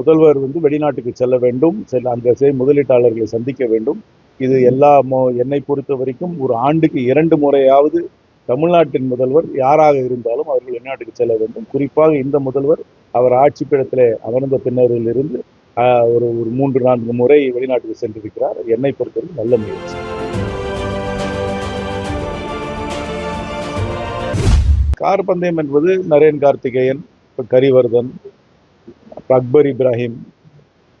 முதல்வர் வந்து வெளிநாட்டுக்கு செல்ல வேண்டும். செல்ல அங்கே செய் முதலீட்டாளர்களை சந்திக்க வேண்டும். இது எல்லா மோ என்னை பொறுத்த வரைக்கும் ஒரு ஆண்டுக்கு இரண்டு முறையாவது தமிழ்நாட்டின் முதல்வர் யாராக இருந்தாலும் அவர்கள் வெளிநாட்டுக்கு செல்ல வேண்டும். குறிப்பாக இந்த முதல்வர் அவர் ஆட்சி பீடத்தில் அமர்ந்த பின்னரிலிருந்து ஒரு ஒரு மூன்று நான்கு முறை வெளிநாட்டுக்கு சென்றிருக்கிறார். என்னை பொறுத்தவரை நல்ல முயற்சி. கார் பந்தயம் என்பது நரேன் கார்த்திகேயன் கரிவர்தன் அக்பர் இப்ராஹிம்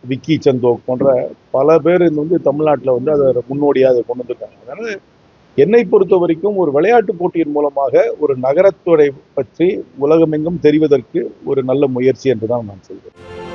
விக்கி சந்தோக் போன்ற பல பேர் இது வந்து தமிழ்நாட்டில் வந்து அதை முன்னோடியாக அதை கொண்டு வந்திருக்காங்க. அதனால என்னை பொறுத்த வரைக்கும் ஒரு விளையாட்டு போட்டியின் மூலமாக ஒரு நகரத்துறை பற்றி உலகமெங்கும் தெரிவதற்கு ஒரு நல்ல முயற்சி என்று தான் நான் சொல்கிறேன்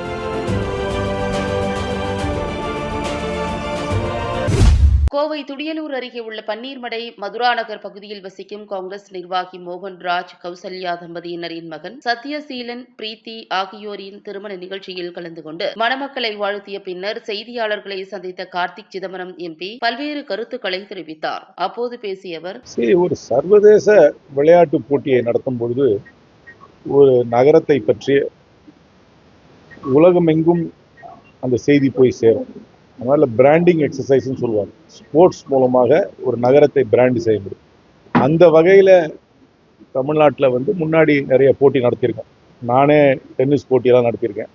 கோவை துடியலூர் அருகே உள்ள பன்னீர்மடை மதுரா நகர் பகுதியில் வசிக்கும் காங்கிரஸ் நிர்வாகி மோகன் ராஜ் கௌசல்யா தம்பதியினரின் மகன் சத்யசீலன் பிரீத்தி ஆகியோரின் திருமண நிகழ்ச்சியில் கலந்து கொண்டு மணமக்களை வாழ்த்திய பின்னர் செய்தியாளர்களை சந்தித்த கார்த்திக் சிதம்பரம் எம்பி பல்வேறு கருத்துக்களை தெரிவித்தார். அப்போது பேசிய அவர் ஒரு சர்வதேச விளையாட்டு போட்டியை நடத்தும் பொழுது ஒரு நகரத்தை பற்றி உலகமெங்கும் அந்த செய்தி போய் சேரும். அதனால பிராண்டிங் எக்ஸசைஸ்ன்னு சொல்லுவாங்க. ஸ்போர்ட்ஸ் மூலமாக ஒரு நகரத்தை பிராண்ட் செய்ய முடியும். அந்த வகையில் தமிழ்நாட்டில் வந்து முன்னாடி நிறைய போட்டி நடத்தியிருக்கேன் நானே டென்னிஸ் போட்டியெல்லாம் நடத்தியிருக்கேன்.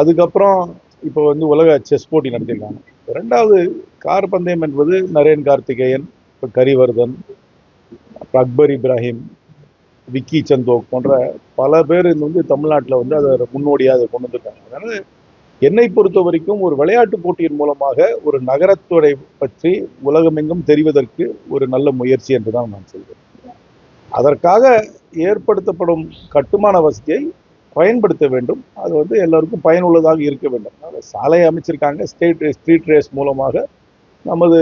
அதுக்கப்புறம் இப்போ வந்து உலக செஸ் போட்டி நடத்தியிருக்காங்க. ரெண்டாவது கார் பந்தயம் என்பது நரேன் கார்த்திகேயன் இப்போ கரிவர்தன் அப்புறம் அக்பர் இப்ராஹிம் விக்கி சந்தோக் போன்ற பல பேர் இந்த வந்து தமிழ்நாட்டில் வந்து அதை முன்னோடியாக அதை கொண்டு வந்திருக்காங்க. அதனால என்னை பொறுத்த வரைக்கும் ஒரு விளையாட்டு போட்டியின் மூலமாக ஒரு நகரத்துறை பற்றி உலகமெங்கும் தெரிவதற்கு ஒரு நல்ல முயற்சி என்று தான் நான் சொல்வேன். அதற்காக ஏற்படுத்தப்படும் கட்டுமான வசதியை பயன்படுத்த வேண்டும். அது வந்து எல்லாருக்கும் பயனுள்ளதாக இருக்க வேண்டும். அதாவது சாலை அமைச்சிருக்காங்க. ஸ்டேட் ஸ்ட்ரீட் ரேஸ் மூலமாக நமது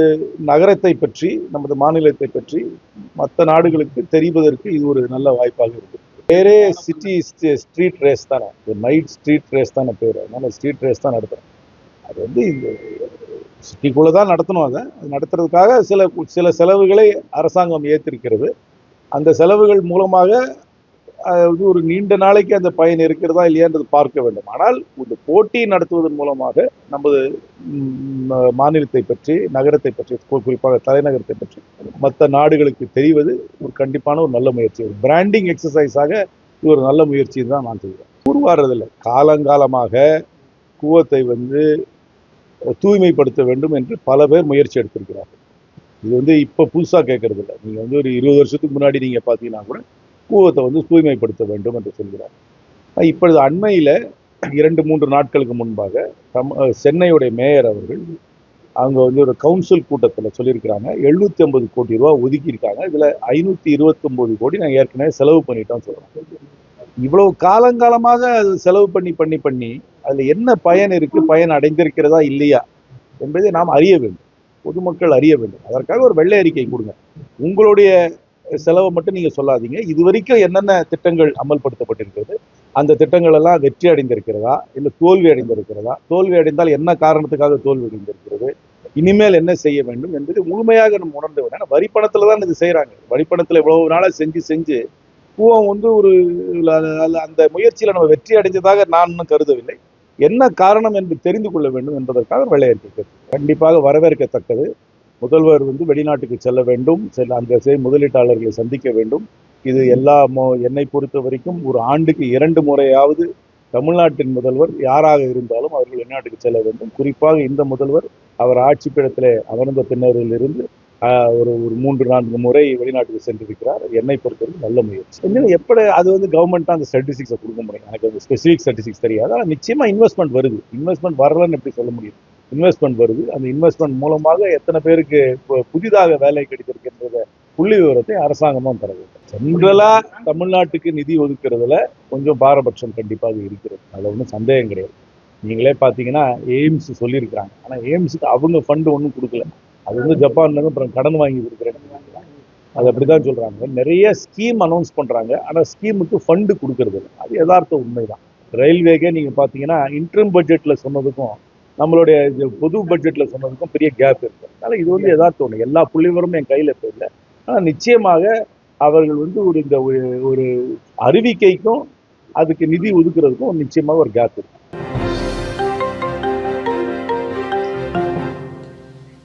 நகரத்தை பற்றி நமது மாநிலத்தை பற்றி மற்ற நாடுகளுக்கு தெரிவதற்கு இது ஒரு நல்ல வாய்ப்பாக இருக்குது. பேரே சிட்டி ஸ்ட்ரீட் ரேஸ் தானே. நைட் ஸ்ட்ரீட் ரேஸ் தானே பேர். அதனால ஸ்ட்ரீட் ரேஸ் தான் நடத்துறோம் அது வந்து இந்த சிட்டிக்குள்ளே தான் நடத்தணும் அதை. நடத்துறதுக்காக சில சில செலவுகளை அரசாங்கம் ஏற்றிருக்கிறது அந்த செலவுகள் மூலமாக அது ஒரு நீண்ட நாளைக்கு அந்த பயன் இருக்கிறதா இல்லையான்றது பார்க்க வேண்டும். ஆனால் இந்த போட்டி நடத்துவதன் மூலமாக நமது மாநிலத்தை பற்றி நகரத்தை பற்றி குறிப்பாக தலைநகரத்தை பற்றி மற்ற நாடுகளுக்கு தெரிவது ஒரு கண்டிப்பான ஒரு நல்ல முயற்சி. பிராண்டிங் எக்ஸசைஸாக இது ஒரு நல்ல முயற்சி தான் நான் சொல்கிறேன் உருவாடுறதில்லை காலங்காலமாக கூவத்தை வந்து தூய்மைப்படுத்த வேண்டும் என்று பல பேர் முயற்சி எடுத்திருக்கிறார்கள். இது வந்து இப்போ புதுசாக கேட்கறதில்ல. நீங்கள் வந்து ஒரு இருபது வருஷத்துக்கு முன்னாடி நீங்கள் பார்த்தீங்கன்னா கூட கூவத்தை வந்து தூய்மைப்படுத்த வேண்டும் என்று சொல்கிறார். இப்பொழுது அண்மையில் இரண்டு மூன்று நாட்களுக்கு முன்பாக தம் சென்னையுடைய மேயர் அவர்கள் அங்கே வந்து ஒரு கவுன்சில் கூட்டத்தில் சொல்லியிருக்கிறாங்க. எழுநூத்தி ஐம்பது கோடி ரூபா ஒதுக்கியிருக்காங்க. இதில் ஐநூற்றி இருபத்தொம்போது கோடி நாங்கள் ஏற்கனவே செலவு பண்ணிட்டோம் சொல்கிறோம் இவ்வளவு காலங்காலமாக அது செலவு பண்ணி பண்ணி பண்ணி அதில் என்ன பயன் இருக்கு? பயன் அடைந்திருக்கிறதா இல்லையா என்பதை நாம் அறிய வேண்டும். பொதுமக்கள் அறிய வேண்டும். அதற்காக ஒரு வெள்ளை அறிக்கை கொடுங்க. உங்களுடைய செலவை மட்டும் நீங்க சொல்லாதீங்க. இது வரைக்கும் என்னென்ன திட்டங்கள் அமல்படுத்தப்பட்டிருக்கிறது அந்த திட்டங்கள் எல்லாம் வெற்றி அடைந்திருக்கிறதா இல்லை தோல்வி அடைந்திருக்கிறதா தோல்வி அடைந்தால் என்ன காரணத்துக்காக தோல்வி அடைந்திருக்கிறது இனிமேல் என்ன செய்ய வேண்டும் என்பது முழுமையாக நம்ம உணர்ந்து ஏன்னா வரிப்பணத்துல தான் இது செய்யறாங்க வரிப்பணத்துல இவ்வளவு நாளா செஞ்சு செஞ்சு பூவம் வந்து ஒரு அந்த முயற்சியில நம்ம வெற்றி அடைஞ்சதாக நான் இன்னும் கருதவில்லை. என்ன காரணம் என்று தெரிந்து கொள்ள வேண்டும் என்பதற்காக வெள்ளையறிக்கை கண்டிப்பாக வரவேற்கத்தக்கது. முதல்வர் வந்து வெளிநாட்டுக்கு செல்ல வேண்டும். செல்ல அங்கே செய் முதலீட்டாளர்களை சந்திக்க வேண்டும். இது எல்லா மோ என்னை பொறுத்த வரைக்கும் ஒரு ஆண்டுக்கு இரண்டு முறையாவது தமிழ்நாட்டின் முதல்வர் யாராக இருந்தாலும் அவர்கள் வெளிநாட்டுக்கு செல்ல வேண்டும். குறிப்பாக இந்த முதல்வர் அவர் ஆட்சி பீடத்தில் அமர்ந்த பின்னரிலிருந்து ஆஹ், ஒரு ஒரு மூன்று நான்கு முறை வெளிநாட்டுக்கு சென்றிருக்கிறார். என்னை பொறுத்தவரை நல்ல முயற்சி. எப்படி அது வந்து கவர்மெண்ட் அந்த ஸ்டாட்டிஸ்டிக்ஸை கொடுக்க முடியும்? எனக்கு அந்த ஸ்பெசிஃபிக் ஸ்டாட்டிஸ்டிக்ஸ் தெரியாது. ஆனால் நிச்சயமா இன்வெஸ்ட்மெண்ட் வருது. இன்வெஸ்ட்மெண்ட் வரலன்னு எப்படி சொல்ல முடியும்? இன்வெஸ்ட்மெண்ட் வருது. அந்த இன்வெஸ்ட்மெண்ட் மூலமாக எத்தனை பேருக்கு புதிதாக வேலை கிடைத்திருக்கின்றத புள்ளி விவரத்தை அரசாங்கமும் தருது ஜென்ரலா தமிழ்நாட்டுக்கு நிதி ஒதுக்குறதுல கொஞ்சம் பாரபட்சம் கண்டிப்பாக இருக்கிறது. அதுல ஒன்றும் சந்தேகம் கிடையாது. நீங்களே பார்த்தீங்கன்னா எய்ம்ஸ் சொல்லியிருக்கிறாங்க. ஆனால் எய்ம்ஸுக்கு அவங்க ஃபண்டு ஒன்றும் கொடுக்கல. அது வந்து ஜப்பான்லேருந்து அப்புறம் கடன் வாங்கி கொடுக்குறேன்னு அது அப்படிதான் சொல்றாங்க. நிறைய ஸ்கீம் அனௌன்ஸ் பண்றாங்க. ஆனால் ஸ்கீமுக்கு ஃபண்டு கொடுக்கறது இல்லை. அது யதார்த்த உண்மைதான். ரயில்வேக்கே நீங்க பார்த்தீங்கன்னா இன்ட்ரம் பட்ஜெட்ல சொன்னதுக்கும் நம்மளுடைய பொது பட்ஜெட்ல சொன்னதுக்கும் பெரிய கேப் இருக்கு. அதனால இது வந்து யதார்த்த ஒன்று எல்லா புள்ளிவரும் என் கையில இப்போ இல்லை. ஆனால் நிச்சயமாக அவர்கள் வந்து ஒரு இந்த ஒரு- ஒரு அறிவிக்கைக்கும் அதுக்கு நிதி ஒதுக்குறதுக்கும் நிச்சயமாக ஒரு கேப் இருக்கு.